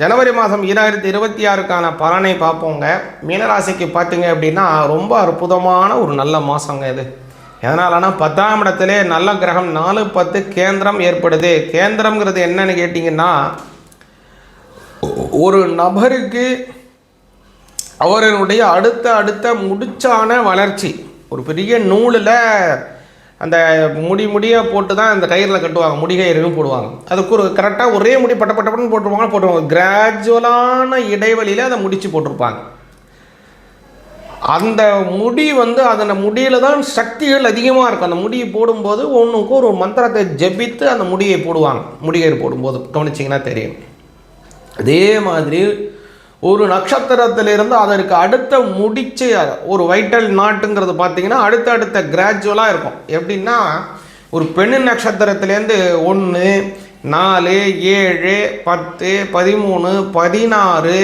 ஜனவரி மாதம் ஈராயிரத்தி இருபத்தி ஆறுக்கான பலனை பார்ப்போங்க. மீனராசிக்கு பார்த்தீங்க அப்படின்னா ரொம்ப அற்புதமான ஒரு நல்ல மாதங்க இது. எதனாலனா பத்தாம் இடத்திலே நல்ல கிரகம் நாலு பத்து கேந்திரம் ஏற்படுது. கேந்திரம்ங்கிறது என்னன்னு கேட்டிங்கன்னா ஒரு நபருக்கு அவர்களுடைய அடுத்த அடுத்த முடிச்சான வளர்ச்சி. ஒரு பெரிய நூலில் அந்த முடி முடியாக போட்டு தான் அந்த கயிறில் கட்டுவாங்க முடி போடுவாங்க. அதுக்கு ஒரு கரெக்டாக ஒரே முடி பட்ட பட்டப்பட்டு போட்டுருவாங்க போட்டுருவாங்க. கிராஜுவலான இடைவெளியில் அதை முடித்து போட்டிருப்பாங்க. அந்த முடி வந்து அதன் முடியில் தான் சக்திகள் அதிகமாக இருக்கும். அந்த முடியை போடும்போது ஒன்றுக்கு ஒரு மந்திரத்தை ஜெபித்து அந்த முடியை போடுவாங்க. முடிகயிறு போடும்போது கவனிச்சிங்கன்னா தெரியும். அதே மாதிரி ஒரு நட்சத்திரத்திலிருந்து அதற்கு அடுத்த முடிச்சு ஒரு வைட்டல் நாட்டுங்கிறது பார்த்தீங்கன்னா அடுத்த அடுத்த கிராஜுவலாக இருக்கும். எப்படின்னா ஒரு பெண்ணு நட்சத்திரத்துலேருந்து ஒன்று நாலு ஏழு பத்து பதிமூணு பதினாறு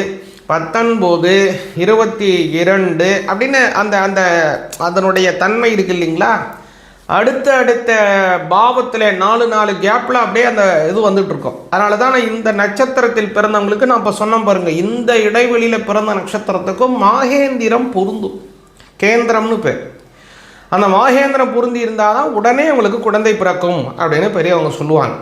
பத்தொன்பது இருபத்தி இரண்டு அப்படின்னு அந்த அந்த அதனுடைய தன்மை இருக்கு இல்லைங்களா? அடுத்த அடுத்த பாவத்தில் நாலு நாலு கேப்பில் அப்படியே அந்த இது வந்துட்டுருக்கோம். அதனால தான் இந்த நட்சத்திரத்தில் பிறந்தவங்களுக்கு நான் இப்போ சொன்ன பாருங்க இந்த இடைவெளியில் பிறந்த நட்சத்திரத்துக்கும் மாகேந்திரம் பொருந்தும். கேந்திரம்னு பேர். அந்த மாகேந்திரம் பொருந்தி இருந்தால் தான் உடனே உங்களுக்கு குழந்தை பிறக்கும் அப்படின்னு பெரியவங்க சொல்லுவாங்க.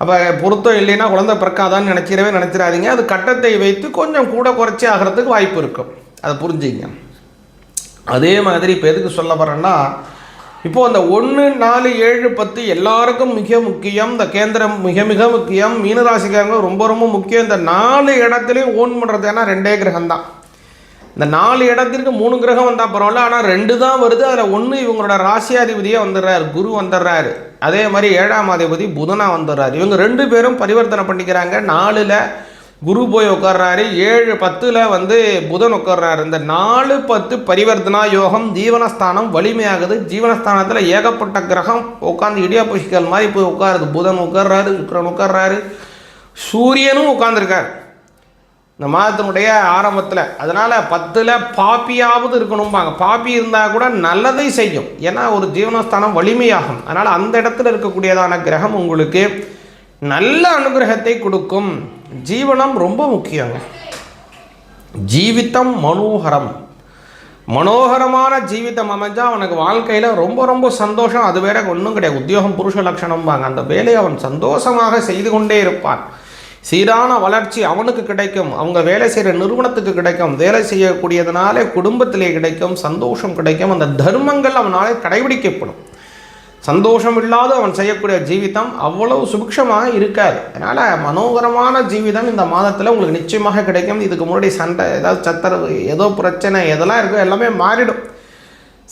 அப்போ பொருத்தம் இல்லைன்னா குழந்தை பிறக்காதான்னு நினச்சிடவே நினச்சிடாதீங்க. அது கட்டத்தை வைத்து கொஞ்சம் கூட குறைச்சி ஆகிறதுக்கு வாய்ப்பு இருக்கும். அதை புரிஞ்சுங்க. அதே மாதிரி இப்போ எதுக்கு சொல்ல வரேன்னா இப்போது அந்த ஒன்று நாலு ஏழு பத்து எல்லாருக்கும் மிக முக்கியம் இந்த கேந்திரம் மிக மிக முக்கியம். மீனராசிக்காரங்க ரொம்ப ரொம்ப முக்கியம். இந்த நாலு இடத்துலையும் ஓன் பண்ணுறது ஏன்னா ரெண்டே கிரகம் தான். இந்த நாலு இடத்திற்கு மூணு கிரகம் வந்தால் பரவாயில்ல ஆனால் ரெண்டு தான் வருது. அதில் ஒன்று இவங்களோட ராசியாதிபதியாக வந்துடுறாரு குரு வந்துடுறாரு. அதே மாதிரி ஏழாம் அதிபதி புதனாக வந்துடுறாரு. இவங்க ரெண்டு பேரும் பரிவர்த்தனை பண்ணிக்கிறாங்க. நாலில் குரு போய் உட்கார்றாரு. ஏழு பத்தில் வந்து புதன் உட்கார்றாரு. இந்த நாலு பத்து பரிவர்த்தனா யோகம் ஜீவனஸ்தானம் வலிமையாகுது. ஜீவனஸ்தானத்தில் ஏகப்பட்ட கிரகம் உட்காந்து இடியாபுஷிக்கல் மாதிரி போய் உட்காருது. புதன் உட்கார்றாரு சுக்கரன் உட்கார்றாரு. சூரியனும் உட்காந்துருக்கார் இந்த மாதத்தினுடைய ஆரம்பத்தில். அதனால் பத்தில் பாப்பியாவது இருக்கணும்பாங்க. பாப்பி இருந்தால் கூட நல்லதை செய்யும். ஏன்னா ஒரு ஜீவனஸ்தானம் வலிமையாகும். அதனால் அந்த இடத்துல இருக்கக்கூடியதான கிரகம் உங்களுக்கு நல்ல அனுகிரகத்தை கொடுக்கும். ஜீவனம் ரொம்ப முக்கியங்க ஜீவித்தம் மனோகரம். மனோகரமான ஜீவிதம் அமைஞ்சால் அவனுக்கு வாழ்க்கையில் ரொம்ப ரொம்ப சந்தோஷம். அது வேற ஒன்றும் கிடையாது. உத்தியோகம் புருஷ லட்சணம்பாங்க அந்த வேலையை அவன் சந்தோஷமாக செய்து கொண்டே இருப்பான். சீரான வளர்ச்சி அவனுக்கு கிடைக்கும். அவங்க வேலை செய்கிற நிறுவனத்துக்கு கிடைக்கும். வேலை செய்யக்கூடியதுனாலே குடும்பத்திலே கிடைக்கும். சந்தோஷம் கிடைக்கும். அந்த தர்மங்கள் அவனால் கடைபிடிக்கப்படும். சந்தோஷம் இல்லாத அவன் செய்யக்கூடிய ஜீவிதம் அவ்வளவு சுபிக்ஷமாக இருக்காது. அதனால் மனோகரமான ஜீவிதம் இந்த மாதத்தில் உங்களுக்கு நிச்சயமாக கிடைக்கும். இதுக்கு முன்னாடி சண்டை ஏதாவது சத்தரவு ஏதோ பிரச்சனை எதெல்லாம் இருக்கோ எல்லாமே மாறிடும்.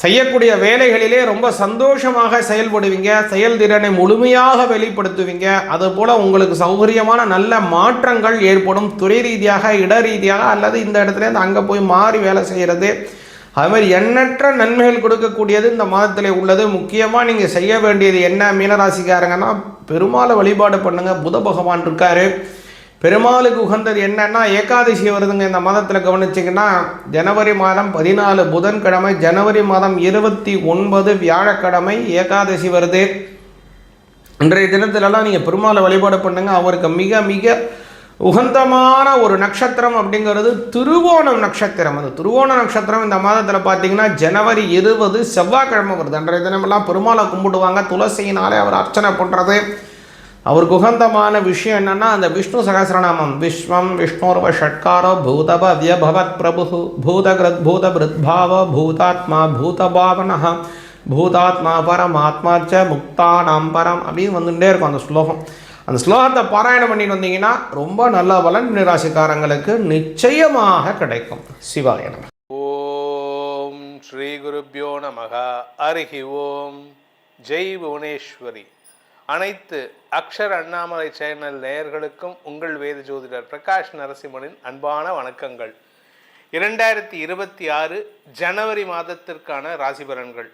செய்யக்கூடிய வேலைகளிலே ரொம்ப சந்தோஷமாக செயல்படுவீங்க. செயல்திறனை முழுமையாக வெளிப்படுத்துவீங்க. அதுபோல் உங்களுக்கு சௌகரியமான நல்ல மாற்றங்கள் ஏற்படும். துறை ரீதியாக இட ரீதியாக அல்லது இந்த இடத்துலேருந்து அங்கே போய் மாறி வேலை செய்கிறது அது மாதிரி எண்ணற்ற நன்மைகள் கொடுக்கக்கூடியது இந்த மாதத்தில் உள்ளது. முக்கியமாக நீங்கள் செய்ய வேண்டியது என்ன? மீனராசிக்காரங்கன்னா பெருமாளை வழிபாடு பண்ணுங்கள் புத பகவான் இருக்கார். பெருமாளுக்கு உகந்தது என்னன்னா ஏகாதசி வருதுங்க. இந்த மாதத்தில் கவனிச்சிங்கன்னா ஜனவரி மாதம் பதினாலு புதன்கிழமை ஜனவரி மாதம் இருபத்தி ஒன்பது வியாழக்கிழமை ஏகாதசி வருது. இன்றைய தினத்திலலாம் நீங்கள் பெருமாளை வழிபாடு பண்ணுங்கள் அவருக்கு மிக மிக உகந்தமான ஒரு நட்சத்திரம் அப்படிங்கிறது திருவோணம் நட்சத்திரம். அந்த திருவோண நட்சத்திரம் இந்த மாதத்தில் பார்த்தீங்கன்னா ஜனவரி இருபது செவ்வாய்க்கிழமை வருது. அன்றைய தினமெல்லாம் பெருமாளை கும்பிடுவாங்க. துளசியினாலே அவர் அர்ச்சனை பண்ணுறது அவருக்கு உகந்தமான விஷயம் என்னென்னா அந்த விஷ்ணு சகசிரநாமம். விஸ்வம் விஷ்ணுர்வ ஷட்காரோ பூதப வியபவத் பிரபு பூதகிருத் பூத பிருத்பாவ பூதாத்மா பூதபாவன பூதாத்மா பரமாத்மா ச முக்தானாம் பரம் அப்படின்னு வந்துட்டே இருக்கும் அந்த ஸ்லோகம். அந்த ஸ்லோகத்தை பாராயணம் பண்ணிட்டு வந்தீங்கன்னா ரொம்ப நல்ல பலன் மீனராசிக்காரங்களுக்கு நிச்சயமாக கிடைக்கும். சிவாய நம. ஓம் ஸ்ரீ குருப்பியோ நமக. அருகி ஓம். ஜெய் புவனேஸ்வரி. அனைத்து அக்ஷர் அண்ணாமலை சேனல் நேயர்களுக்கும் உங்கள் வேத ஜோதிடர் பிரகாஷ் நரசிம்மனின் அன்பான வணக்கங்கள். இரண்டாயிரத்தி இருபத்தி ஆறு ஜனவரி மாதத்திற்கான ராசி பலன்கள்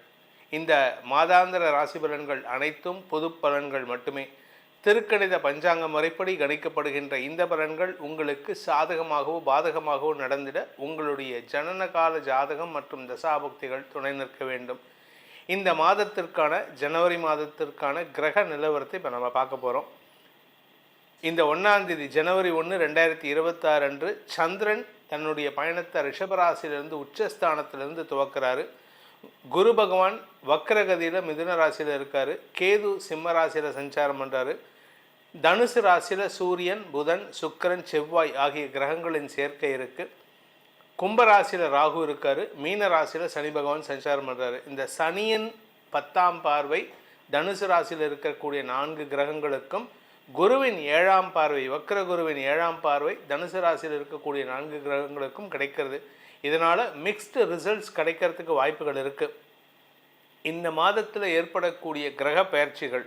இந்த மாதாந்திர ராசி பலன்கள் அனைத்தும் பொது பலன்கள் மட்டுமே. திருக்கணித பஞ்சாங்க முறைப்படி கணிக்கப்படுகின்ற இந்த பலன்கள் உங்களுக்கு சாதகமாகவோ பாதகமாகவோ நடந்திட உங்களுடைய ஜனன கால ஜாதகம் மற்றும் தசாபக்திகள் துணை நிற்க வேண்டும். இந்த மாதத்திற்கான ஜனவரி மாதத்திற்கான கிரக நிலவரத்தை இப்போ நம்ம பார்க்க போகிறோம் இந்த ஒன்றாம் தேதி ஜனவரி ஒன்று ரெண்டாயிரத்தி இருபத்தாறு அன்று சந்திரன் தன்னுடைய பயணத்தை ரிஷபராசியிலிருந்து உச்சஸ்தானத்திலிருந்து துவக்கிறாரு. குரு பகவான் வக்கரகதியில் மிதுன ராசியில் இருக்கார். கேது சிம்ம ராசியில் சஞ்சாரம் பண்ணுறாரு தனுசு ராசியில் சூரியன் புதன் சுக்கிரன் செவ்வாய் ஆகிய கிரகங்களின் சேர்க்கை இருக்குது கும்பராசியில் ராகு இருக்கார். மீன ராசியில் சனி பகவான் சஞ்சாரம் பண்ணுறாரு இந்த சனியின் பத்தாம் பார்வை தனுசு ராசியில் இருக்கக்கூடிய நான்கு கிரகங்களுக்கும் குருவின் ஏழாம் பார்வை வக்ர குருவின் ஏழாம் பார்வை தனுசு ராசியில் இருக்கக்கூடிய நான்கு கிரகங்களுக்கும் கிடைக்கிறது. இதனால் மிக்ஸ்டு ரிசல்ட்ஸ் கிடைக்கிறதுக்கு வாய்ப்புகள் இருக்குது இந்த மாதத்தில் ஏற்படக்கூடிய கிரக பயிற்சிகள்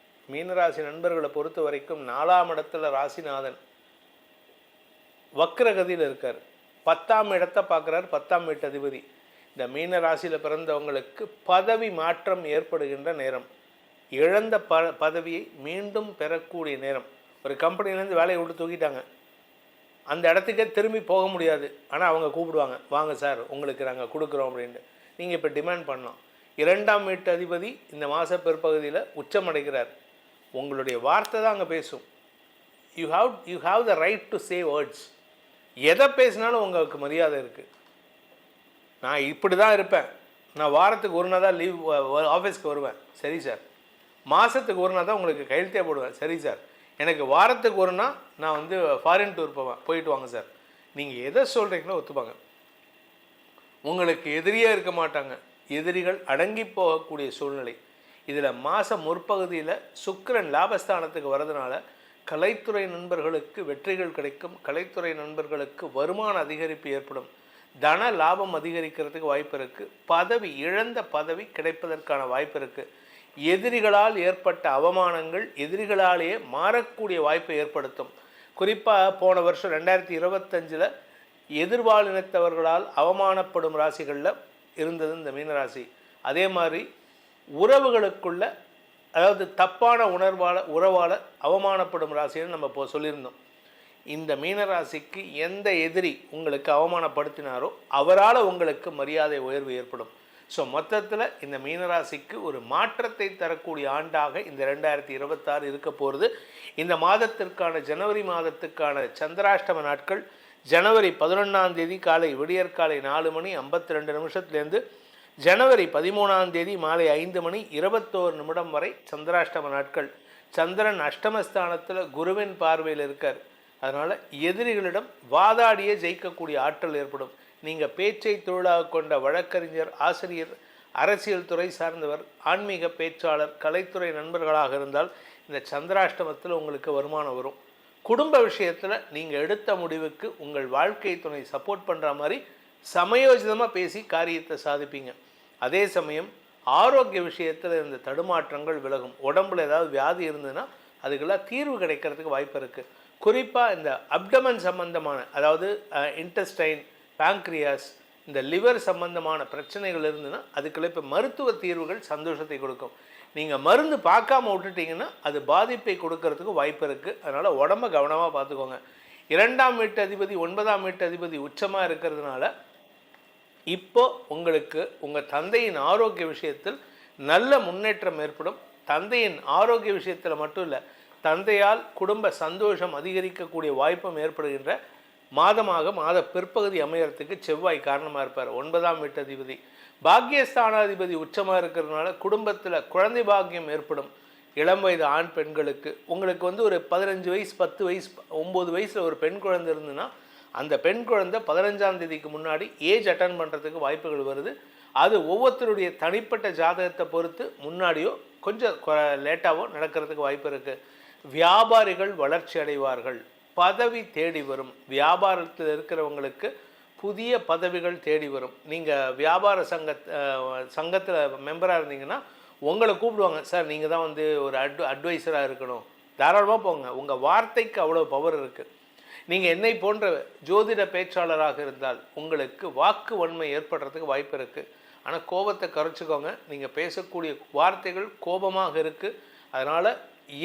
மீனராசி நண்பர்களை பொறுத்த வரைக்கும் நாலாம் இடத்துல ராசிநாதன் வக்ரகதியில் இருக்கார். பத்தாம் இடத்தை பார்க்குறார் பத்தாம் வீட்டு அதிபதி. இந்த மீன ராசியில் பிறந்தவங்களுக்கு பதவி மாற்றம் ஏற்படுகின்ற நேரம். இழந்த ப பதவியை மீண்டும் பெறக்கூடிய நேரம். ஒரு கம்பெனிலேருந்து வேலையை விட்டு தூக்கிட்டாங்க. அந்த இடத்துக்கே திரும்பி போக முடியாது. ஆனால் அவங்க கூப்பிடுவாங்க வாங்க சார் உங்களுக்கு நாங்கள் கொடுக்குறோம் அப்படின்ட்டு. நீங்கள் இப்போ டிமாண்ட் பண்ணலாம். இரண்டாம் வீட்டு அதிபதி இந்த மாத பிற்பகுதியில் உச்சமடைகிறார் உங்களுடைய வார்த்தை தான் அங்கே பேசும். You have you have the right to say words எதை பேசினாலும் உங்களுக்கு மரியாதை இருக்குது நான் இப்படி தான் இருப்பேன். நான் வாரத்துக்கு ஒரு நாள் தான் லீவ் ஆஃபீஸ்க்கு வருவேன். சரி சார் மாதத்துக்கு ஒரு நாள் தான் உங்களுக்கு கையெழுத்தே போடுவேன். சரி சார் எனக்கு வாரத்துக்கு ஒரு நாள் நான் வந்து ஃபாரின் டூர் போவேன். போயிட்டு வாங்க சார் நீங்கள் எதை சொல்கிறீங்களோ ஒத்துப்பாங்க. உங்களுக்கு எதிரியே இருக்க மாட்டாங்க. எதிரிகள் அடங்கி போகக்கூடிய சூழ்நிலை. இதில் மாத முற்பகுதியில் சுக்கரன் லாபஸ்தானத்துக்கு வரதுனால கலைத்துறை நண்பர்களுக்கு வெற்றிகள் கிடைக்கும். கலைத்துறை நண்பர்களுக்கு வருமான அதிகரிப்பு ஏற்படும். தன லாபம் அதிகரிக்கிறதுக்கு வாய்ப்பு இருக்குது பதவி இழந்த பதவி கிடைப்பதற்கான வாய்ப்பு இருக்குது எதிரிகளால் ஏற்பட்ட அவமானங்கள் எதிரிகளாலேயே மாறக்கூடிய வாய்ப்பை ஏற்படுத்தும். குறிப்பாக போன வருஷம் ரெண்டாயிரத்தி இருபத்தஞ்சில் எதிர்பாலினத்தவர்களால் அவமானப்படும் ராசிகளில் இருந்தது இந்த மீனராசி. அதே மாதிரி உறவுகளுக்குள்ள அதாவது தப்பான உணர்வால் உறவால் அவமானப்படும் ராசின்னு நம்ம இப்போ சொல்லியிருந்தோம். இந்த மீனராசிக்கு எந்த எதிரி உங்களுக்கு அவமானப்படுத்தினாரோ அவரால் உங்களுக்கு மரியாதை உயர்வு ஏற்படும். ஸோ மொத்தத்தில் இந்த மீனராசிக்கு ஒரு மாற்றத்தை தரக்கூடிய ஆண்டாக இந்த ரெண்டாயிரத்தி இருபத்தாறு இருக்க போகிறது இந்த மாதத்திற்கான ஜனவரி மாதத்துக்கான சந்திராஷ்டம நாட்கள் ஜனவரி பதினொன்றாம் தேதி காலை விடியற்காலை நாலு மணி ஐம்பத்தி ரெண்டு நிமிஷத்துலேருந்து ஜனவரி பதிமூணாம் தேதி மாலை ஐந்து மணி இருபத்தோரு நிமிடம் வரை சந்திராஷ்டம நாட்கள். சந்திரன் அஷ்டமஸ்தானத்தில் குருவின் பார்வையில் இருக்கார். அதனால் எதிரிகளிடம் வாதாடியே ஜெயிக்கக்கூடிய ஆற்றல் ஏற்படும். நீங்கள் பேச்சை தொழிலாக கொண்ட வழக்கறிஞர் ஆசிரியர் அரசியல் துறை சார்ந்தவர் ஆன்மீக பேச்சாளர் கலைத்துறை நண்பர்களாக இருந்தால் இந்த சந்திராஷ்டமத்தில் உங்களுக்கு வருமானம் வரும். குடும்ப விஷயத்தில் நீங்கள் எடுத்த முடிவுக்கு உங்கள் வாழ்க்கை துணை சப்போர்ட் பண்ணுற மாதிரி சமயோஜிதமாக பேசி காரியத்தை சாதிப்பீங்க. அதே சமயம் ஆரோக்கிய விஷயத்தில் இந்த தடுமாற்றங்கள் விலகும். உடம்புல ஏதாவது வியாதி இருந்ததுன்னா அதுக்கெல்லாம் தீர்வு கிடைக்கிறதுக்கு வாய்ப்பு இருக்குது குறிப்பாக இந்த அப்டமன் சம்பந்தமான அதாவது இன்டெஸ்டைன் பேங்க்ரியாஸ் இந்த லிவர் சம்பந்தமான பிரச்சனைகள் இருந்ததுன்னா அதுக்கெல்லாம் இப்போ மருத்துவ தீர்வுகள் சந்தோஷத்தை கொடுக்கும். நீங்கள் மருந்து பார்க்காம விட்டுட்டீங்கன்னா அது பாதிப்பை கொடுக்கறதுக்கு வாய்ப்பு இருக்குது அதனால் உடம்ப கவனமாக பார்த்துக்கோங்க. இரண்டாம் வீட்டு அதிபதி ஒன்பதாம் வீட்டு அதிபதி உச்சமாக இருக்கிறதுனால இப்போ உங்களுக்கு உங்கள் தந்தையின் ஆரோக்கிய விஷயத்தில் நல்ல முன்னேற்றம் ஏற்படும். தந்தையின் ஆரோக்கிய விஷயத்தில் மட்டும் இல்லை தந்தையால் குடும்ப சந்தோஷம் அதிகரிக்கக்கூடிய வாய்ப்பும் ஏற்படுகின்ற மாதமாக மாத பிற்பகுதி அமையறதுக்கு செவ்வாய் காரணமாக இருப்பார். ஒன்பதாம் வீட்டு அதிபதி. பாக்கியஸ்தானாதிபதி உச்சமாக இருக்கிறதுனால குடும்பத்தில் குழந்தை பாக்கியம் ஏற்படும். இளம் வயது ஆண் பெண்களுக்கு. உங்களுக்கு வந்து ஒரு பதினஞ்சு வயசு பத்து வயசு ஒம்பது வயசில் ஒரு பெண் குழந்தை இருந்துன்னா அந்த பெண் குழந்தை பதினஞ்சாம் தேதிக்கு முன்னாடி ஏஜ் அட்டன் பண்ணுறதுக்கு வாய்ப்புகள் வருது. அது ஒவ்வொருத்தருடைய தனிப்பட்ட ஜாதகத்தை பொறுத்து முன்னாடியோ கொஞ்சம் லேட்டாகவோ நடக்கிறதுக்கு வாய்ப்பு இருக்குது வியாபாரிகள் வளர்ச்சி அடைவார்கள். பதவி தேடி வரும். வியாபாரத்தில் இருக்கிறவங்களுக்கு புதிய பதவிகள் தேடி வரும். நீங்கள் வியாபார சங்க சங்கத்தில் மெம்பராக இருந்தீங்கன்னா உங்களை கூப்பிடுவாங்க. சார் நீங்கள் தான் வந்து ஒரு அட்வ அட்வைசராக இருக்கணும். தாராளமாக போங்க. உங்கள் வார்த்தைக்கு அவ்வளோ பவர் இருக்குது நீங்கள் என்னை போன்ற ஜோதிட பேச்சாளராக இருந்தால் உங்களுக்கு வாக்கு வன்மை ஏற்படுறதுக்கு வாய்ப்பு இருக்குது ஆனால் கோபத்தை குறைச்சிக்கோங்க நீங்கள் பேசக்கூடிய வார்த்தைகள் கோபமாக இருக்குது அதனால்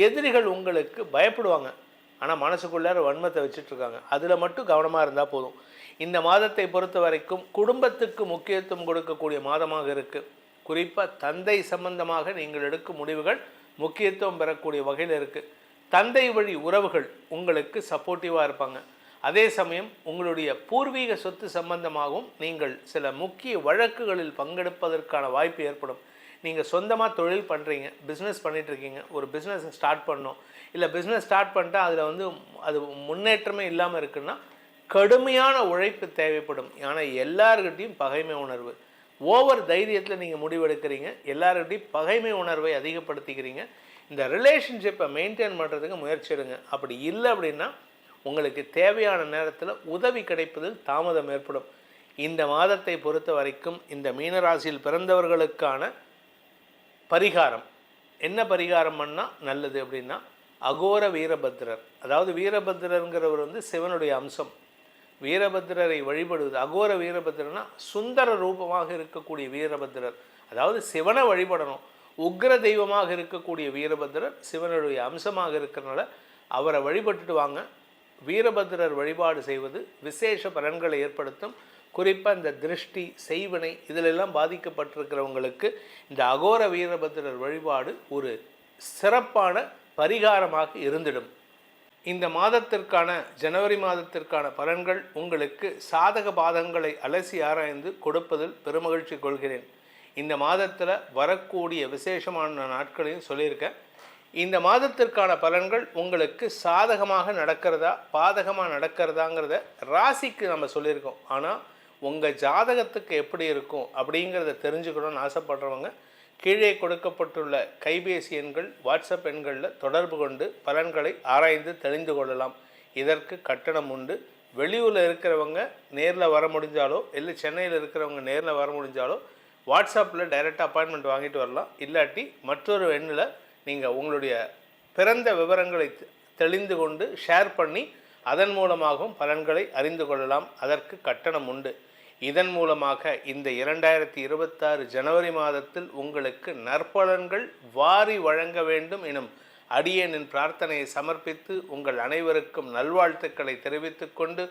எதிரிகள் உங்களுக்கு பயப்படுவாங்க. ஆனால் மனசுக்குள்ளார வன்மத்தை வச்சுட்ருக்காங்க அதில் மட்டும் கவனமாக இருந்தால் போதும். இந்த மாதத்தை பொறுத்த வரைக்கும் குடும்பத்துக்கு முக்கியத்துவம் கொடுக்கக்கூடிய மாதமாக இருக்குது குறிப்பாக தந்தை சம்பந்தமாக நீங்கள் எடுக்கும் முடிவுகள் முக்கியத்துவம் பெறக்கூடிய வகையில் இருக்குது தந்தை வழி உறவுகள் உங்களுக்கு சப்போர்ட்டிவாக இருப்பாங்க. அதே சமயம் உங்களுடைய பூர்வீக சொத்து சம்பந்தமாகவும் நீங்கள் சில முக்கிய வழக்குகளில் பங்கெடுப்பதற்கான வாய்ப்பு ஏற்படும். நீங்கள் சொந்தமாக தொழில் பண்ணுறீங்க பிஸ்னஸ் இருக்கீங்க ஒரு பிஸ்னஸ் ஸ்டார்ட் பண்ணணும் இல்லை பிஸ்னஸ் ஸ்டார்ட் பண்ணிட்டா அதில் வந்து அது முன்னேற்றமே இல்லாமல் இருக்குன்னா கடுமையான உழைப்பு தேவைப்படும். ஆனால் எல்லார்கிட்டையும் பகைமை உணர்வு. ஓவர் தைரியத்தில் நீங்கள் முடிவெடுக்கிறீங்க. எல்லார்கிட்டையும் பகைமை உணர்வை அதிகப்படுத்திக்கிறீங்க. இந்த ரிலேஷன்ஷிப்பை மெயின்டைன் பண்ணுறதுக்கு முயற்சி எடுங்க. அப்படி இல்லை அப்படின்னா உங்களுக்கு தேவையான நேரத்தில் உதவி கிடைப்பதில் தாமதம் ஏற்படும். இந்த மாதத்தை பொறுத்த வரைக்கும் இந்த மீனராசியில் பிறந்தவர்களுக்கான பரிகாரம். என்ன பரிகாரம் பண்ணால் நல்லது அப்படின்னா அகோர வீரபத்ரர். அதாவது வீரபத்ரருங்கிறவர் வந்து சிவனுடைய அம்சம். வீரபத்ரரை வழிபடுவது அகோர வீரபத்ரர்னா சுந்தர ரூபமாக இருக்கக்கூடிய வீரபத்ரர். அதாவது சிவனை வழிபடணும். உக்ர தெய்வமாக இருக்கக்கூடிய வீரபத்ரர் சிவனுடைய அம்சமாக இருக்கிறனால அவரை வழிபட்டுட்டு வாங்க. வீரபத்ரர் வழிபாடு செய்வது விசேஷ பலன்களை ஏற்படுத்தும். குறிப்பாக இந்த திருஷ்டி செய்வினை இதிலெல்லாம் பாதிக்கப்பட்டிருக்கிறவங்களுக்கு இந்த அகோர வீரபத்ரர் வழிபாடு ஒரு சிறப்பான பரிகாரமாக இருந்திடும். இந்த மாதத்திற்கான ஜனவரி மாதத்திற்கான பலன்கள் உங்களுக்கு சாதக பாதங்களை அலசி ஆராய்ந்து கொடுப்பதில் பெருமகிழ்ச்சி கொள்கிறேன். இந்த மாதத்தில் வரக்கூடிய விசேஷமான நாட்களையும் சொல்லியிருக்கேன். இந்த மாதத்திற்கான பலன்கள் உங்களுக்கு சாதகமாக நடக்கிறதா பாதகமாக நடக்கிறதாங்கிறத ராசிக்கு நம்ம சொல்லியிருக்கோம். ஆனால் உங்கள் ஜாதகத்துக்கு எப்படி இருக்கும் அப்படிங்கிறத தெரிஞ்சுக்கணும்னு ஆசைப்படுறவங்க கீழே கொடுக்கப்பட்டுள்ள கைபேசி எண்கள் வாட்ஸ்அப் எண்களில் தொடர்பு கொண்டு பலன்களை ஆராய்ந்து தெரிந்து கொள்ளலாம். இதற்கு கட்டணம் உண்டு. வெளியூரில் இருக்கிறவங்க நேரில் வர முடிஞ்சாலோ இல்லை சென்னையில் இருக்கிறவங்க நேரில் வர முடிஞ்சாலோ வாட்ஸ்அப்பில் டைரெக்டாக அப்பாயின்மெண்ட் வாங்கிட்டு வரலாம். இல்லாட்டி மற்றொரு எண்ணில் நீங்கள் உங்களுடைய பிறந்த விவரங்களை தெ- தெளிந்து கொண்டு ஷேர் பண்ணி அதன் மூலமாகவும் பலன்களை அறிந்து கொள்ளலாம். அதற்கு கட்டணம் உண்டு. இதன் மூலமாக இந்த இரண்டாயிரத்தி இருபத்தாறு ஜனவரி மாதத்தில் உங்களுக்கு நற்பலன்கள் வாரி வழங்க வேண்டும் எனும் அடியேனின் பிரார்த்தனையை சமர்ப்பித்து உங்கள் அனைவருக்கும் நல்வாழ்த்துக்களை தெரிவித்துக்கொண்டு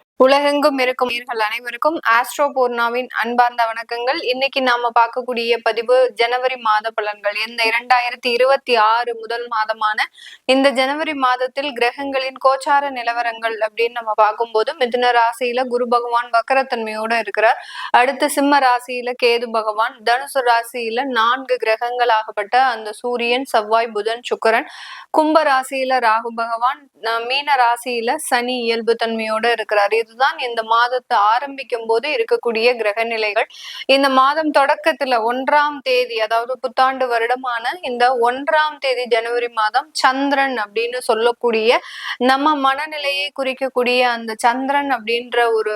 உலகெங்கும் இருக்கும் உயிர்கள் அனைவருக்கும் ஆஸ்ட்ரோ பூர்ணாவின் அன்பார்ந்த வணக்கங்கள். இன்னைக்கு நாம பார்க்கக்கூடிய பதிவு ஜனவரி மாத பலன்கள். இந்த இரண்டாயிரத்தி இருபத்தி ஆறு முதல் மாதமான இந்த ஜனவரி மாதத்தில் கிரகங்களின் கோச்சார நிலவரங்கள் அப்படின்னு நம்ம பார்க்கும்போது மிதுன ராசியில குரு பகவான் வக்கரத்தன்மையோட இருக்கிறார். அடுத்து சிம்ம ராசியில கேது பகவான். தனுசு ராசியில நான்கு கிரகங்களாகப்பட்ட அந்த சூரியன் செவ்வாய் புதன் சுக்கிரன். கும்ப ராசியில ராகு பகவான். மீன ராசியில சனி இயல்பு தன்மையோட இருக்கிறார். இதுதான் இந்த மாதத்தை ஆரம்பிக்கும் போது இருக்கக்கூடிய கிரக நிலைகள் இந்த மாதம் தொடக்கத்துல ஒன்றாம் தேதி அதாவது புத்தாண்டு வருடமான இந்த ஒன்றாம் தேதி ஜனவரி மாதம் சந்திரன் அப்படின்னு சொல்லக்கூடிய நம்ம மனநிலையை குறிக்கக்கூடிய அந்த சந்திரன் அப்படின்ற ஒரு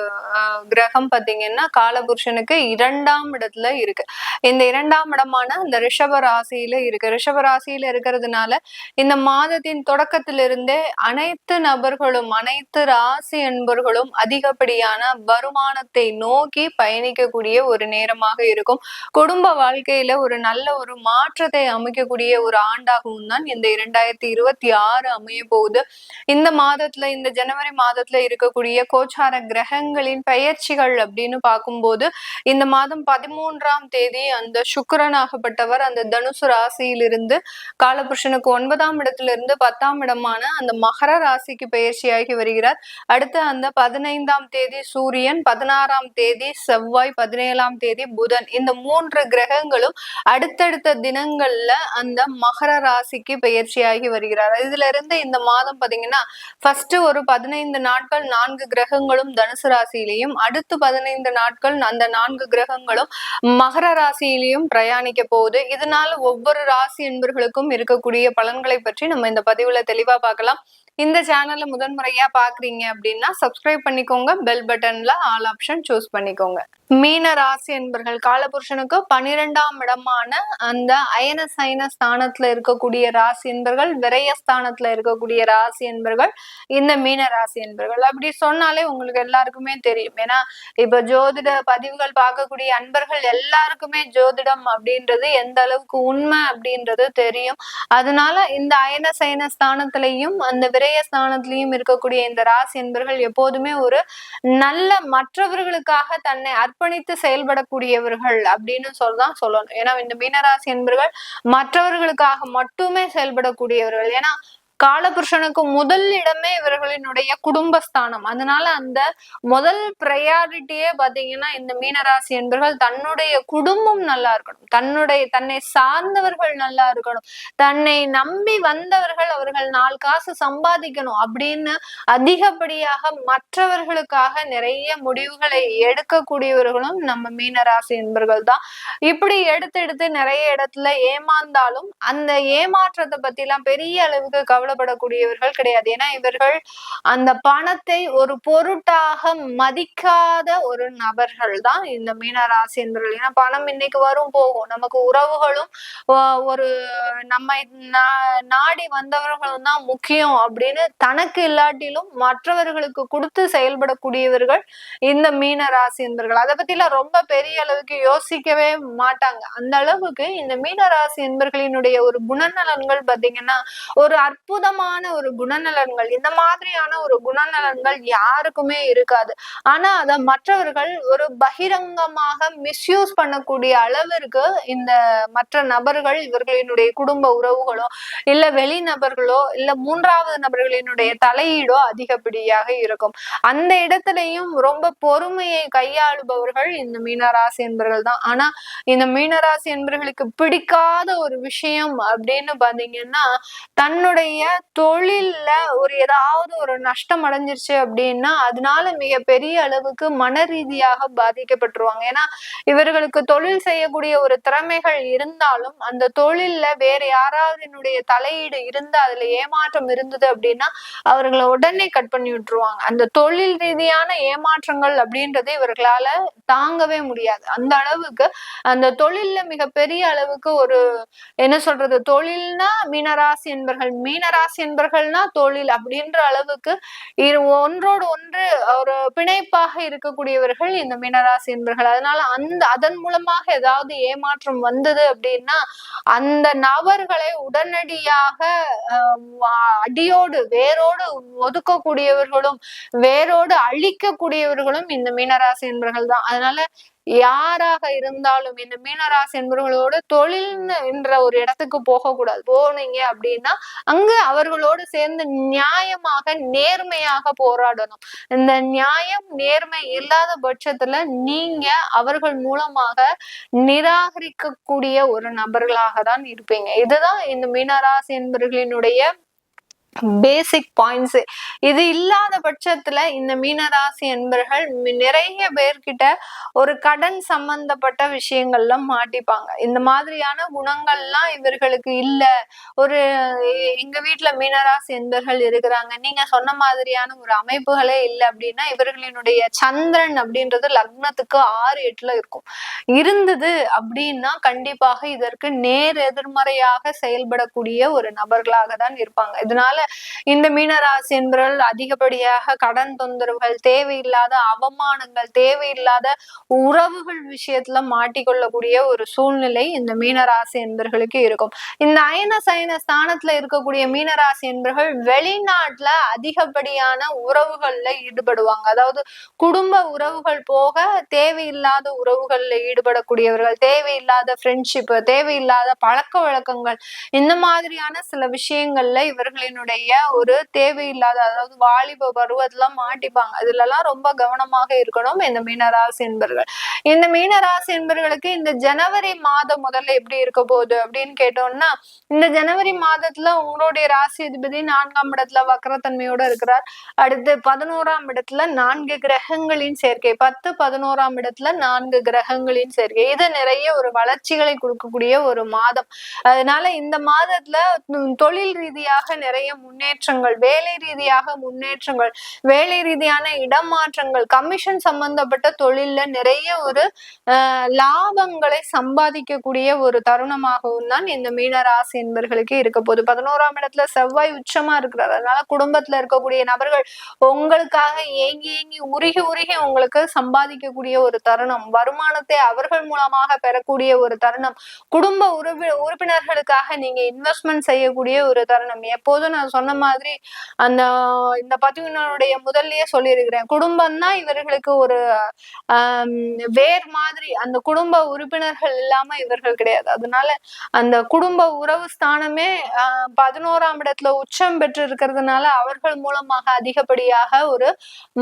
கிரகம் பாத்தீங்கன்னா காலபுருஷனுக்கு இரண்டாம் இடத்துல இருக்கு. இந்த இரண்டாம் இடமான இந்த ரிஷப ராசியில இருக்கு. ரிஷப ராசியில இருக்கிறதுனால இந்த மாதத்தின் தொடக்கத்திலிருந்தே அனைத்து நபர்களும் அனைத்து ராசி என்பர்களும் அதிகப்படியான வருமானத்தை நோக்கி பயணிக்கக்கூடிய ஒரு நேரமாக இருக்கும். குடும்ப வாழ்க்கையில ஒரு நல்ல ஒரு மாற்றத்தை அமைக்கக்கூடிய ஒரு ஆண்டாகவும் தான் இந்த இரண்டாயிரத்தி இருபத்தி ஆறு அமைய போகுது. இந்த மாதத்துல இந்த ஜனவரி மாதத்துல இருக்கக்கூடிய கோச்சார கிரகங்களின் பெயர்ச்சிகள் அப்படின்னு பார்க்கும்போது இந்த மாதம் பதிமூன்றாம் தேதி அந்த சுக்கரனாகப்பட்டவர் அந்த தனுசு ராசியிலிருந்து காலபுருஷனுக்கு ஒன்பதாம் இடத்துல இருந்து பத்தாம் இடமான அந்த மகர ராசிக்கு பயிற்சியாகி வருகிறார். அடுத்து அந்த பதினைந்தாம் தேதி சூரியன் பதினாறாம் தேதி செவ்வாய் பதினேழாம் தேதி புதன். இந்த மூன்று கிரகங்களும் அடுத்தடுத்த தினங்கள்ல அந்த மகர ராசிக்கு பயிற்சியாகி வருகிறார். இதுல இருந்து இந்த மாதம் பாத்தீங்கன்னா ஃபர்ஸ்ட் ஒரு பதினைந்து நாட்கள் நான்கு கிரகங்களும் தனுசு ராசியிலையும் அடுத்து பதினைந்து நாட்கள் அந்த நான்கு கிரகங்களும் மகர ராசியிலையும் பிரயாணிக்க போகுது. இதனால ஒவ்வொரு ராசி என்பர்களுக்கும் இருக்கக்கூடிய பலன்களை பற்றி நம்ம இந்த பதிவுல தெளிவா பார்க்கலாம். இந்த சேனல்ல முதன்முறையா பாக்குறீங்க அப்படின்னா சப்ஸ்கிரைப் பண்ணிக்கோங்க பெல் பட்டன்ல ஆல் ஆப்ஷன் சூஸ் பண்ணிக்கோங்க. மீன ராசி என்பர்கள் காலபுருஷனுக்கு பனிரெண்டாம் இடமான அந்த அயன சைன ஸ்தானத்துல இருக்கக்கூடிய ராசி என்பர்கள் விரயஸ்தானத்துல இருக்கக்கூடிய ராசி என்பர்கள் இந்த மீன ராசி என்பர்கள். அப்படி சொன்னாலே உங்களுக்கு எல்லாருக்குமே தெரியும். ஏன்னா இப்ப ஜோதிட பதிவுகள் பார்க்கக்கூடிய அன்பர்கள் எல்லாருக்குமே ஜோதிடம் அப்படின்றது எந்த அளவுக்கு உண்மை அப்படின்றது தெரியும். அதனால இந்த அயன சயன ஸ்தானத்திலையும் அந்த விரய ஸ்தானத்திலையும் இருக்கக்கூடிய இந்த ராசி என்பர்கள் எப்போதுமே ஒரு நல்ல மற்றவர்களுக்காக தன்னை அர்ப்பணித்து செயல்படக்கூடியவர்கள் அப்படின்னு சொல்லதான் சொல்லணும். ஏன்னா இந்த மீனராசி என்பவர்கள் மற்றவர்களுக்காக மட்டுமே செயல்படக்கூடியவர்கள். ஏன்னா காலபுருஷனுக்கு முதல் இடமே இவர்களினுடைய குடும்பஸ்தானம். அதனால அந்த முதல் ப்ரையாரிட்டியே பாத்தீங்கன்னா இந்த மீனராசி என்பர்கள் தன்னுடைய குடும்பம் நல்லா இருக்கணும். தன்னுடைய தன்னை சார்ந்தவர்கள் நல்லா இருக்கணும். தன்னை நம்பி வந்தவர்கள் அவர்கள் நாலு காசு சம்பாதிக்கணும் அப்படின்னு அதிகப்படியாக மற்றவர்களுக்காக நிறைய முடிவுகளை எடுக்கக்கூடியவர்களும் நம்ம மீனராசி என்பர்கள் தான். இப்படி எடுத்து எடுத்து நிறைய இடத்துல ஏமாந்தாலும் அந்த ஏமாற்றத்தை பத்தி எல்லாம் பெரிய அளவுக்கு கவலைப்படக்கூடியவர்கள் கிடையாது. ஏன்னா இவர்கள் அந்த பணத்தை ஒரு பொருட்டாக மதிக்காத ஒரு நபர்கள் தான் இந்த மீனராசி என்பவர்கள் ஏன்னா பணம் இன்னைக்கு வரும் போகும். நமக்கு உறவுகளும் ஒரு நம்மை நாடி வந்தவர்களும் தான் முக்கியம் அப்படின்னு தனக்கு இல்லாட்டிலும் மற்றவர்களுக்கு கொடுத்து செயல்படக்கூடியவர்கள் இந்த மீன ராசி என்பர்கள். அதை பத்திலாம் ரொம்ப பெரிய அளவுக்கு யோசிக்கவே மாட்டாங்க. அந்த அளவுக்கு இந்த மீன ராசி என்பர்களினுடைய ஒரு குணநலன்கள் பாத்தீங்கன்னா ஒரு அற்புதமான ஒரு குணநலன்கள் இந்த மாதிரியான ஒரு குணநலன்கள் யாருக்குமே இருக்காது. ஆனா அதை மற்றவர்கள் ஒரு பகிரங்கமாக மிஸ்யூஸ் பண்ணக்கூடிய அளவிற்கு இந்த மற்ற நபர்கள் இவர்களினுடைய குடும்ப உறவுகளோ இல்ல வெளி நபர்களோ இல்ல மூன்றாவது நபர்களினுடைய தலையீடோ அதிகப்படியாக இருக்கும். அந்த இடத்துலயும் ரொம்ப பொறுமையை கையாளுபவர்கள் இந்த மீனராசி என்பர்கள் தான். ஆனா இந்த மீனராசி என்பர்களுக்கு பிடிக்காத ஒரு விஷயம் அப்படின்னு பாத்தீங்கன்னா தன்னுடைய தொழில்ல ஒரு ஏதாவது ஒரு நஷ்டம் அடைஞ்சிருச்சு அப்படின்னா அதனால மிக பெரிய அளவுக்கு மன ரீதியாக பாதிக்கப்பட்டுருவாங்க. ஏன்னா இவர்களுக்கு தொழில் செய்யக்கூடிய ஒரு திறமைகள் இருந்தாலும் அந்த தொழில்ல வேற யாராவது தலையீடு இருந்து அதுல ஏமாற்றம் இருந்தது அப்படின்னா அவர்களை உடனே கட் பண்ணி விட்டுருவாங்க. அந்த தொழில் ரீதியான ஏமாற்றங்கள் அப்படின்றது இவர்களால தாங்கவே முடியாது. அந்த அளவுக்கு அந்த தொழில்ல மிகப்பெரிய அளவுக்கு ஒரு என்ன சொல்றது தொழில்னா மீனராசி என்பர்கள் ராசி என்பர்கள்னா தொழில் அப்படின்ற அளவுக்கு ஒன்றோடு ஒன்று ஒரு பிணைப்பாக இருக்கக்கூடியவர்கள் இந்த மீனராசி என்பர்கள். அதனால அந்த அதன் மூலமாக ஏதாவது ஏமாற்றம் வந்தது அப்படின்னா அந்த நபர்களை உடனடியாக அடியோடு வேரோடு ஒதுக்கக்கூடியவர்களும் வேரோடு அழிக்கக்கூடியவர்களும் இந்த மீனராசி என்பர்கள் தான். அதனால யாராக இருந்தாலும் இந்த மீனராசி என்பவர்களோட தொழில் என்ற ஒரு இடத்துக்கு போகக்கூடாது. போனீங்க அப்படின்னா அங்க அவர்களோடு சேர்ந்து நியாயமாக நேர்மையாக போராடணும். இந்த நியாயம் நேர்மை இல்லாத பட்சத்துல நீங்க அவர்கள் மூலமாக நிராகரிக்கக்கூடிய ஒரு நபர்களாக தான் இருப்பீங்க. இதுதான் இந்த மீனராசி என்பவர்களினுடைய பேசிக் பாயிண்ட்ஸ் இது இல்லாத பட்சத்துல இந்த மீனராசி என்பர்கள் நிறைய பேர்கிட்ட ஒரு கடன் சம்பந்தப்பட்ட விஷயங்கள்ல மாட்டிப்பாங்க. இந்த மாதிரியான குணங்கள்லாம் இவர்களுக்கு இல்ல. ஒரு எங்க வீட்டுல மீனராசி என்பர்கள் இருக்கிறாங்க. நீங்க சொன்ன மாதிரியான ஒரு அமைப்புகளே இல்லை அப்படின்னா இவர்களினுடைய சந்திரன் அப்படின்றது லக்னத்துக்கு ஆறு எட்டுல இருக்கும். இருந்தது அப்படின்னா கண்டிப்பாக இதற்கு நேர் எதிர்மறையாக செயல்படக்கூடிய ஒரு நபர்களாக தான் இருப்பாங்க. இதனால இந்த மீனராசி என்பவர்கள் அதிகப்படியாக கடன் தொந்தரவுகள் தேவையில்லாத அவமானங்கள் தேவையில்லாத உறவுகள் விஷயத்துல மாட்டிக்கொள்ளக்கூடிய ஒரு சூழ்நிலை இந்த மீனராசி என்பர்களுக்கு இருக்கும். இந்த அயன சயன ஸ்தானத்துல இருக்கக்கூடிய மீனராசி என்பர்கள் வெளிநாட்டுல அதிகப்படியான உறவுகள்ல ஈடுபடுவாங்க. அதாவது குடும்ப உறவுகள் போக தேவையில்லாத உறவுகள்ல ஈடுபடக்கூடியவர்கள் தேவையில்லாத ஃப்ரெண்ட்ஷிப் தேவையில்லாத பழக்க வழக்கங்கள் இந்த மாதிரியான சில விஷயங்கள்ல இவர்களினுடைய ஒரு தேவையில்லாத அதாவது வாலிப பருவத்துல மாட்டிப்பாங்க. இதுலலாம் ரொம்ப கவனமாக இருக்கணும் இந்த மீனராசி என்பர்கள். இந்த மீனராசி என்பர்களுக்கு இந்த ஜனவரி மாதம் முதல்ல எப்படி இருக்க போகுது அப்படின்னு கேட்டோம்னா இந்த ஜனவரி மாதத்துல உங்களுடைய ராசி அதிபதி நான்காம் இடத்துல வக்கரத்தன்மையோட இருக்கிறார். அடுத்து பதினோராம் இடத்துல நான்கு கிரகங்களின் சேர்க்கை. பத்து பதினோராம் இடத்துல நான்கு கிரகங்களின் சேர்க்கை. இது நிறைய ஒரு வளர்ச்சிகளை கொடுக்கக்கூடிய ஒரு மாதம். அதனால இந்த மாதத்துல தொழில் ரீதியாக நிறைய முன்னேற்றங்கள் வேலை ரீதியாக முன்னேற்றங்கள் வேலை ரீதியான இடமாற்றங்கள் கமிஷன் சம்பந்தப்பட்ட தொழில்ல நிறைய ஒரு லாபங்களை சம்பாதிக்கக்கூடிய ஒரு தருணமாகவும் தான் இந்த மீன ராசி என்பர்களுக்கு இருக்க போது பதினோராம் இடத்துல செவ்வாய் உச்சமா இருக்கிறார். அதனால குடும்பத்துல இருக்கக்கூடிய நபர்கள் உங்களுக்காக ஏங்கி ஏங்கி உருகி உருகி உங்களுக்கு சம்பாதிக்கக்கூடிய ஒரு தருணம். வருமானத்தை அவர்கள் மூலமாக பெறக்கூடிய ஒரு தருணம். குடும்ப உறுப்பி உறுப்பினர்களுக்காக நீங்க இன்வெஸ்ட்மெண்ட் செய்யக்கூடிய ஒரு தருணம். எப்போதும் நான் சொன்ன மாதிரி அந்த இந்த பதிவினருடைய முதல்லயே சொல்லியிருக்கிறேன். குடும்பம் தான் இவர்களுக்கு ஒரு வேர் மாதிரி. அந்த குடும்ப உறுப்பினர்கள் இல்லாம இவர்கள் கிடையாது. அதனால அந்த குடும்ப உறவு ஸ்தானமே பதினோராம் இடத்துல உச்சம் பெற்று இருக்கிறதுனால அவர்கள் மூலமாக அதிகப்படியாக ஒரு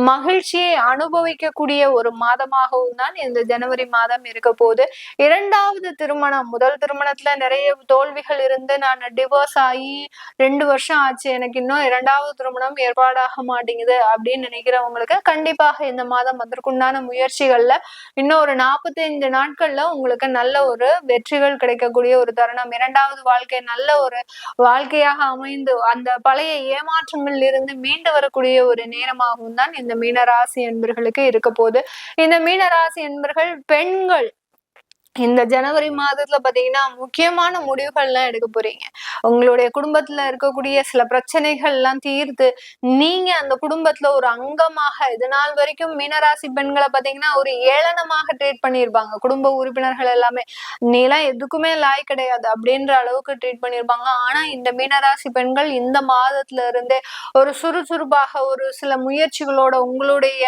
மகிழ்ச்சியை அனுபவிக்கக்கூடிய ஒரு மாதமாகவும் தான் இந்த ஜனவரி மாதம் இருக்க போகுது. இரண்டாவது திருமணம். முதல் திருமணத்துல நிறைய தோல்விகள் இருந்து நான் டிவோர்ஸ் ஆகி ரெண்டு வருஷம் ஆச்சு எனக்கு இன்னும் இரண்டாவது திருமணம் ஏற்பாடாக மாட்டேங்குது அப்படின்னு நினைக்கிறவங்களுக்கு கண்டிப்பாக இந்த மாதம் அதற்குண்டான முயற்சிகள்ல இன்னும் ஒரு நாற்பத்தைந்து நாட்கள்ல உங்களுக்கு நல்ல ஒரு வெற்றிகள் கிடைக்கக்கூடிய ஒரு தருணம். இரண்டாவது வாழ்க்கை நல்ல ஒரு வாழ்க்கையாக அமைந்து அந்த பழைய ஏமாற்றங்களில் இருந்து மீண்டு வரக்கூடிய ஒரு நேரமாகவும் தான் இந்த மீனராசி என்பர்களுக்கு இருக்க போகுது. இந்த மீனராசி என்பர்கள் பெண்கள் இந்த ஜனவரி மாதத்துல பாத்தீங்கன்னா முக்கியமான முடிவுகள்லாம் எடுக்க போறீங்க. உங்களுடைய குடும்பத்துல இருக்கக்கூடிய சில பிரச்சனைகள் எல்லாம் தீர்த்து நீங்க அந்த குடும்பத்துல ஒரு அங்கமாக இது நாள் வரைக்கும் மீனராசி பெண்களை பாத்தீங்கன்னா ஒரு ஏளனமாக ட்ரீட் பண்ணியிருப்பாங்க குடும்ப உறுப்பினர்கள் எல்லாமே. நீலாம் எதுக்குமே லாய் கிடையாது அப்படின்ற அளவுக்கு ட்ரீட் பண்ணியிருப்பாங்க ஆனா இந்த மீனராசி பெண்கள் இந்த மாதத்துல இருந்தே ஒரு சுறுசுறுப்பாக ஒரு சில முயற்சிகளோட உங்களுடைய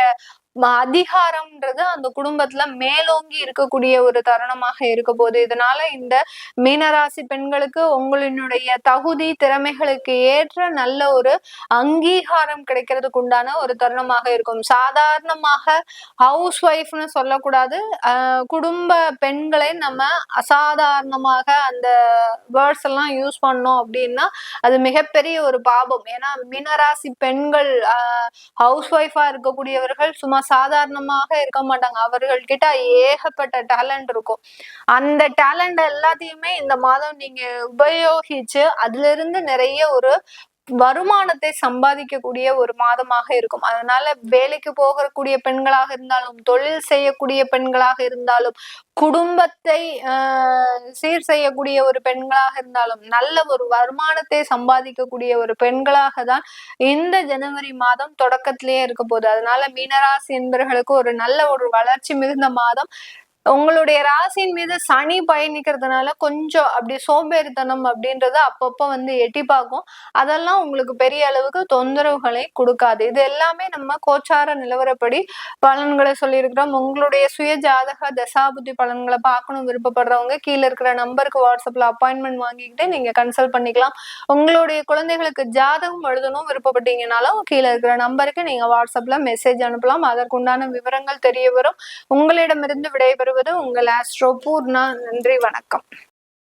அதிகாரம்ன்றது அந்த குடும்பத்துல மேலோங்கி இருக்கக்கூடிய ஒரு தருணமாக இருக்க போது இதனால இந்த மீனராசி பெண்களுக்கு உங்களினுடைய தகுதி திறமைகளுக்கு ஏற்ற நல்ல ஒரு அங்கீகாரம் கிடைக்கிறதுக்கு உண்டான ஒரு தருணமாக இருக்கும். சாதாரணமாக ஹவுஸ் ஒய்ஃப்னு சொல்லக்கூடாது. ஆஹ் குடும்ப பெண்களை நம்ம அசாதாரணமாக அந்த வேர்ட்ஸ் எல்லாம் யூஸ் பண்ணோம் அப்படின்னா அது மிகப்பெரிய ஒரு பாபம். ஏன்னா மீனராசி பெண்கள் ஹவுஸ் ஒய்ஃபா இருக்கக்கூடியவர்கள் சும்மா சாதாரணமாக இருக்க மாட்டாங்க. அவர்கள் கிட்ட ஏகப்பட்ட டேலண்ட் இருக்கும். அந்த டேலண்ட் எல்லாத்தையுமே இந்த மாதம் நீங்க உபயோகிச்சு அதுல இருந்து நிறைய ஒரு வருமானத்தை சம்பாதிக்கக்கூடிய ஒரு மாதமாக இருக்கும். அதனால வேலைக்கு போகக்கூடிய பெண்களாக இருந்தாலும் தொழில் செய்யக்கூடிய பெண்களாக இருந்தாலும் குடும்பத்தை ஆஹ் சீர் செய்யக்கூடிய ஒரு பெண்களாக இருந்தாலும் நல்ல ஒரு வருமானத்தை சம்பாதிக்கக்கூடிய ஒரு பெண்களாக தான் இந்த ஜனவரி மாதம் தொடக்கத்திலேயே இருக்க போகுது. அதனால மீனராசி என்பவர்களுக்கு ஒரு நல்ல ஒரு வளர்ச்சி மிகுந்த மாதம் உங்களுடைய ராசியின் மீது சனி பயணிக்கிறதுனால கொஞ்சம் அப்படி சோம்பேறித்தனம் அப்படின்றது அப்பப்போ வந்து எட்டி பார்க்கும். அதெல்லாம் உங்களுக்கு பெரிய அளவுக்கு தொந்தரவுகளை கொடுக்காது. இது எல்லாமே நம்ம கோச்சார நிலவரப்படி பலன்களை சொல்லியிருக்கிறோம். உங்களுடைய சுய ஜாதக தசாபுத்தி பலன்களை பார்க்கணும் விருப்பப்படுறவங்க கீழே இருக்கிற நம்பருக்கு வாட்ஸ்அப்ல அப்பாயின்மெண்ட் வாங்கிக்கிட்டு நீங்க கன்சல்ட் பண்ணிக்கலாம். உங்களுடைய குழந்தைகளுக்கு ஜாதகம் எழுதணும் விருப்பப்பட்டீங்கனாலும் கீழே இருக்கிற நம்பருக்கு நீங்க வாட்ஸ்அப்ல மெசேஜ் அனுப்பலாம். அதற்குண்டான விவரங்கள் தெரிய வரும். உங்களிடமிருந்து விடைபெறும் விடைபெறுவது உங்கள் ஆஸ்ட்ரோ பூர்ணா. நன்றி வணக்கம்.